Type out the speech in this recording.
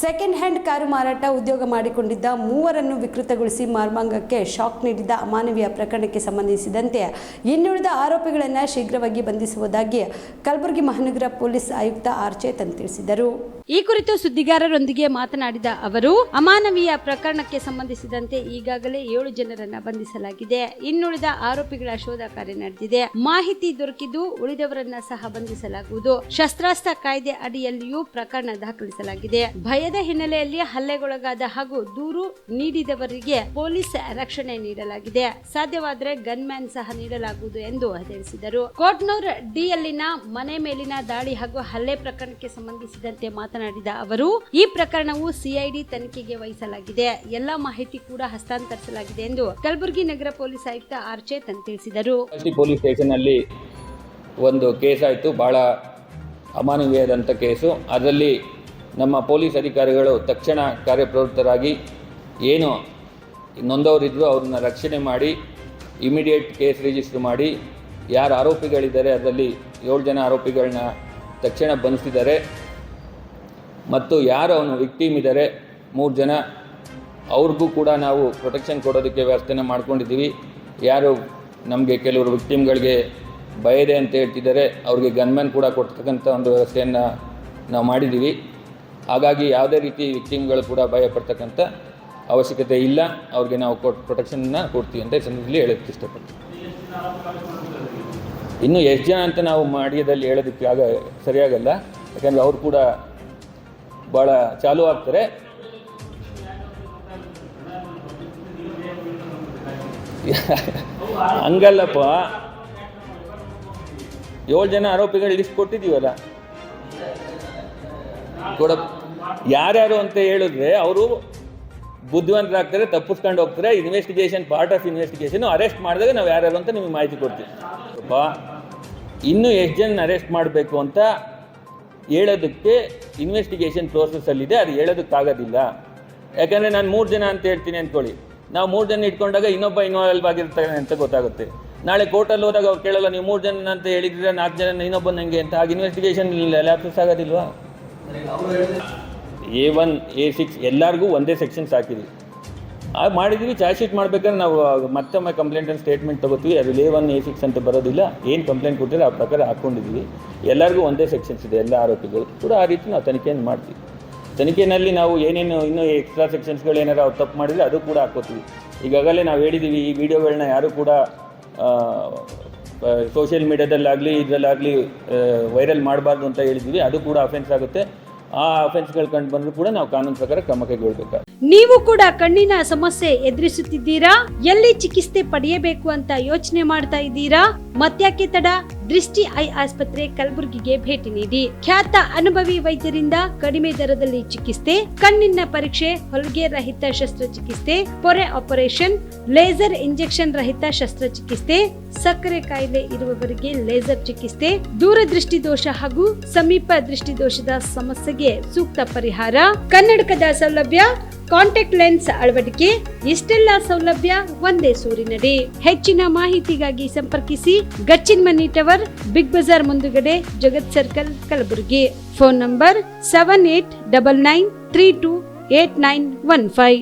Second hand car ಮಾರಾಟ ಉದ್ಯೋಗ ಮಾಡಿಕೊಂಡಿದ್ದ ಮೂವರನ್ನು ವಿಕೃತಗೊಳಿಸಿ ಮಾರ್ಮಾಂಗಕ್ಕೆ ಶಾಕ್ ನೀಡಿದ್ದ ಅಮಾನವೀಯ ಪ್ರಕರಣಕ್ಕೆ ಸಂಬಂಧಿಸಿದಂತೆ ಇನ್ನುಳಿದ ಆರೋಪಿಗಳನ್ನು ಶೀಘ್ರವಾಗಿ ಬಂಧಿಸುವುದಾಗಿ ಕಲಬುರಗಿ ಮಹಾನಗರ ಪೊಲೀಸ್ ಆಯುಕ್ತ ಆರ್ ಚೇತನ್ ತಿಳಿಸಿದರು. ಈ ಕುರಿತು ಸುದ್ದಿಗಾರರೊಂದಿಗೆ ಮಾತನಾಡಿದ ಅವರು, ಅಮಾನವೀಯ ಪ್ರಕರಣಕ್ಕೆ ಸಂಬಂಧಿಸಿದಂತೆ ಈಗಾಗಲೇ ಏಳು ಜನರನ್ನ ಬಂಧಿಸಲಾಗಿದೆ. ಇನ್ನುಳಿದ ಆರೋಪಿಗಳ ಶೋಧ ಕಾರ್ಯ ನಡೆದಿದೆ. ಮಾಹಿತಿ ದೊರಕಿದ್ದು ಉಳಿದವರನ್ನ ಸಹ ಬಂಧಿಸಲಾಗುವುದು. ಶಸ್ತ್ರಾಸ್ತ್ರ ಕಾಯ್ದೆ ಅಡಿಯಲ್ಲಿಯೂ ಪ್ರಕರಣ ದಾಖಲಿಸಲಾಗಿದೆ. ಭಯದ ಹಿನ್ನೆಲೆಯಲ್ಲಿ ಹಲ್ಲೆಗೊಳಗಾದ ಹಾಗೂ ದೂರು ನೀಡಿದವರಿಗೆ ಪೊಲೀಸ್ ರಕ್ಷಣೆ ನೀಡಲಾಗಿದೆ. ಸಾಧ್ಯವಾದರೆ ಗನ್ಮ್ಯಾನ್ ಸಹ ನೀಡಲಾಗುವುದು ಎಂದು ತಿಳಿಸಿದರು. ಕೋಟ್ನೂರ್ ಡಿಯಲ್ಲಿನ ಮನೆ ಮೇಲಿನ ದಾಳಿ ಹಾಗೂ ಹಲ್ಲೆ ಪ್ರಕರಣಕ್ಕೆ ಸಂಬಂಧಿಸಿದಂತೆ ಮಾತನಾಡಿದ ಅವರು, ಈ ಪ್ರಕರಣವು ಸಿಐಡಿ ತನಿಖೆಗೆ ವಹಿಸಲಾಗಿದೆ. ಎಲ್ಲ ಮಾಹಿತಿ ಕೂಡ ಹಸ್ತಾಂತರಿಸಲಾಗಿದೆ ಎಂದು ಕಲಬುರಗಿ ನಗರ ಪೊಲೀಸ್ ಆಯುಕ್ತ ಆರ್ ಚೇತನ್ ತಿಳಿಸಿದರು. ಪೊಲೀಸ್ ಪೊಲೀಸ್ ಸ್ಟೇಷನಲ್ಲಿ ಒಂದು ಕೇಸ್ ಆಯಿತು. ಬಹಳ ಅಮಾನವೀಯದಂಥ ಕೇಸು. ಅದರಲ್ಲಿ ನಮ್ಮ ಪೊಲೀಸ್ ಅಧಿಕಾರಿಗಳು ತಕ್ಷಣ ಕಾರ್ಯಪ್ರವೃತ್ತರಾಗಿ ಏನು ನೊಂದವರಿದ್ರು ಅವ್ರನ್ನ ರಕ್ಷಣೆ ಮಾಡಿ, ಇಮಿಡಿಯೇಟ್ ಕೇಸ್ ರಿಜಿಸ್ಟರ್ ಮಾಡಿ, ಯಾರು ಆರೋಪಿಗಳಿದ್ದಾರೆ, ಅದರಲ್ಲಿ ಏಳು ಜನ ಆರೋಪಿಗಳನ್ನ ತಕ್ಷಣ ಬಂಧಿಸಿದ್ದಾರೆ. ಮತ್ತು ಯಾರು ಅವನು ವಿಕ್ಟೀಮ್ ಇದ್ದಾರೆ ಮೂರು ಜನ, ಅವ್ರಿಗೂ ಕೂಡ ನಾವು ಪ್ರೊಟೆಕ್ಷನ್ ಕೊಡೋದಕ್ಕೆ ವ್ಯವಸ್ಥೆನ ಮಾಡ್ಕೊಂಡಿದ್ದೀವಿ. ಯಾರು ನಮಗೆ ಕೆಲವರು ವಿಕ್ಟಿಮ್ಗಳಿಗೆ ಭಯ ಇದೆ ಅಂತ ಹೇಳ್ತಿದ್ದಾರೆ, ಅವ್ರಿಗೆ ಗನ್ಮ್ಯಾನ್ ಕೂಡ ಕೊಡ್ತಕ್ಕಂಥ ಒಂದು ವ್ಯವಸ್ಥೆಯನ್ನು ನಾವು ಮಾಡಿದ್ದೀವಿ. ಹಾಗಾಗಿ ಯಾವುದೇ ರೀತಿ ವಿಕ್ಟಿಮ್ಗಳು ಕೂಡ ಭಯ ಪಡ್ತಕ್ಕಂಥ ಅವಶ್ಯಕತೆ ಇಲ್ಲ, ಅವ್ರಿಗೆ ನಾವು ಕೊಟ್ ಪ್ರೊಟೆಕ್ಷನ್ನ ಕೊಡ್ತೀವಿ ಅಂತ ಈ ಸಂದರ್ಭದಲ್ಲಿ ಹೇಳೋಕ್ಕೆ ಇಷ್ಟಪಡ್ತೀವಿ ಇನ್ನು ಎಷ್ಟು ಜನ ಅಂತ ನಾವು ಮಾಡಿಯದಲ್ಲಿ ಹೇಳೋದಕ್ಕೆ ಆಗ ಸರಿಯಾಗಲ್ಲ, ಯಾಕಂದರೆ ಅವರು ಕೂಡ ಭಾಳ ಚಾಲೂ ಆಗ್ತಾರೆ ಹಂಗಲ್ಲಪ್ಪ. ಏಳು ಜನ ಆರೋಪಿಗಳು ಲಿಸ್ಟ್ ಕೊಟ್ಟಿದ್ದೀವಲ್ಲ. ಕೊಡ ಯಾರ್ಯಾರು ಅಂತ ಹೇಳಿದ್ರೆ ಅವರು ಬುದ್ಧಿವಂತರಾಗ್ತಾರೆ, ತಪ್ಪಿಸ್ಕೊಂಡು ಹೋಗ್ತಾರೆ. Investigation part of investigation arrest ಮಾಡಿದಾಗ ನಾವು ಯಾರ್ಯಾರು ಅಂತ ನಿಮಗೆ ಮಾಹಿತಿ ಕೊಡ್ತೀವಿ. ಇನ್ನೂ ಎಷ್ಟು ಜನ ಅರೆಸ್ಟ್ ಮಾಡಬೇಕು ಅಂತ ಹೇಳೋದಕ್ಕೆ ಇನ್ವೆಸ್ಟಿಗೇಷನ್ ಪ್ರೋಸೆಸ್ಸಲ್ಲಿದೆ ಅದು ಹೇಳೋದಕ್ಕಾಗೋದಿಲ್ಲ. ಯಾಕಂದರೆ ನಾನು ಮೂರು ಜನ ಅಂತ ಹೇಳ್ತೀನಿ ಅಂದ್ಕೊಳ್ಳಿ ನಾವು ಮೂರು ಜನ ಇಟ್ಕೊಂಡಾಗ ಇನ್ನೊಬ್ಬ ಇನ್ವಾಲ್ವ್ ಆಗಿರ್ತಾನೆ ಅಂತ ಗೊತ್ತಾಗುತ್ತೆ. ನಾಳೆ ಕೋರ್ಟಲ್ಲಿ ಹೋದಾಗ ಅವ್ರು ಕೇಳಲ್ಲ, ನೀವು ಮೂರು ಜನ ಅಂತ ಹೇಳಿದ್ರೆ ನಾಲ್ಕು ಜನ ಇನ್ನೊಬ್ಬ ನನಗೆ ಅಂತ? ಹಾಗೆ ಇನ್ವೆಸ್ಟಿಗೇಷನ್ ಲ್ಯಾಪ್ಸಸ್ ಆಗೋದಿಲ್ವಾ? ಎ ಒನ್ ಎ ಸಿಕ್ಸ್ ಎಲ್ಲರಿಗೂ ಒಂದೇ ಸೆಕ್ಷನ್ಸ್ ಹಾಕಿದ್ವಿ. ಆಗ ಮಾಡಿದ್ವಿ, ಚಾರ್ಜ್ ಶೀಟ್ ಮಾಡ್ಬೇಕಾದ್ರೆ ನಾವು ಮತ್ತೊಮ್ಮೆ ಕಂಪ್ಲೇಂಟ್ ಅಂತ ಸ್ಟೇಟ್ಮೆಂಟ್ ತಗೋತೀವಿ. ಅದು ಲೇ ಒನ್ ಎ ಸಿಕ್ಸ್ ಅಂತ ಬರೋದಿಲ್ಲ. ಏನು ಕಂಪ್ಲೇಂಟ್ ಕೊಟ್ಟಿದ್ರೆ ಆ ಪ್ರಕಾರ ಹಾಕ್ಕೊಂಡಿದ್ವಿ ಎಲ್ಲರಿಗೂ ಒಂದೇ ಸೆಕ್ಷನ್ಸ್ ಇದೆ, ಎಲ್ಲ ಆರೋಪಿಗಳು. ಕೂಡ ಆ ರೀತಿ ನಾವು ತನಿಖೆಯನ್ನು ಮಾಡ್ತೀವಿ. ತನಿಖೆಯಲ್ಲಿ ನಾವು ಏನೇನು, ಇನ್ನೂ ಎಕ್ಸ್ಟ್ರಾ ಸೆಕ್ಷನ್ಸ್ಗಳು ಏನಾರು ಅವ್ರು ತಪ್ಪು ಮಾಡಿದರೆ ಅದು ಕೂಡ ಹಾಕೋತೀವಿ. ಈಗಾಗಲೇ ನಾವು ಹೇಳಿದ್ದೀವಿ ಈ ವಿಡಿಯೋಗಳನ್ನ ಯಾರು ಕೂಡ ಸೋಷಿಯಲ್ ಮೀಡ್ಯಾದಲ್ಲಾಗಲಿ ಇದರಲ್ಲಾಗಲಿ ವೈರಲ್ ಮಾಡಬಾರ್ದು ಅಂತ ಹೇಳಿದ್ದೀವಿ ಅದು ಕೂಡ ಅಫೆನ್ಸ್ ಆಗುತ್ತೆ. ಆ ಅಫೆನ್ಸ್ಗಳು ಕಂಡು ಬಂದರೂ ಕೂಡ ನಾವು ಕಾನೂನು ಪ್ರಕಾರ ಕ್ರಮ ನೀವು ಕೂಡ ಕಣ್ಣಿನ ಸಮಸ್ಯೆ ಎದುರಿಸುತ್ತಿದ್ದೀರಾ? ಎಲ್ಲಿ ಚಿಕಿತ್ಸೆ ಪಡೆಯಬೇಕು ಅಂತ ಯೋಚನೆ ಮಾಡ್ತಾ ಇದ್ದೀರಾ? ಮತ್ಯಾಕೆ ತಡ, ದೃಷ್ಟಿ ಐ ಆಸ್ಪತ್ರೆ ಕಲಬುರಗಿಗೆ ಭೇಟಿ ನೀಡಿ. ಖ್ಯಾತ ಅನುಭವಿ ವೈದ್ಯರಿಂದ ಕಡಿಮೆ ದರದಲ್ಲಿ ಚಿಕಿತ್ಸೆ, ಕಣ್ಣಿನ ಪರೀಕ್ಷೆ, ಹೊಲಿಗೆ ರಹಿತ ಶಸ್ತ್ರಚಿಕಿತ್ಸೆ, ಪೊರೆ ಆಪರೇಷನ್, ಲೇಸರ್ ಇಂಜೆಕ್ಷನ್ ರಹಿತ ಶಸ್ತ್ರಚಿಕಿತ್ಸೆ ಸಕ್ಕರೆ ಕಾಯಿಲೆ ಇರುವವರಿಗೆ ಲೇಸರ್ ಚಿಕಿತ್ಸೆ ದೂರದೃಷ್ಟಿ ದೋಷ ಹಾಗೂ ಸಮೀಪ ದೃಷ್ಟಿ ದೋಷದ ಸಮಸ್ಯೆಗೆ ಸೂಕ್ತ ಪರಿಹಾರ, ಕನ್ನಡಕದ ಸೌಲಭ್ಯ, ಕಾಂಟ್ಯಾಕ್ಟ್ ಲೆನ್ಸ್ ಅಳವಡಿಕೆ, ಇಷ್ಟೆಲ್ಲ ಸೌಲಭ್ಯ ಒಂದೇ ಸೂರಿನಡಿ. ಹೆಚ್ಚಿನ ಮಾಹಿತಿಗಾಗಿ ಸಂಪರ್ಕಿಸಿ ಗಚ್ಚಿನ್ ಮನಿ ಟವರ್, ಬಿಗ್ ಬಜಾರ್ ಮುಂದುಗಡೆ Jagat circle Kalaburagi. Phone number seven eight double nine three two eight nine one five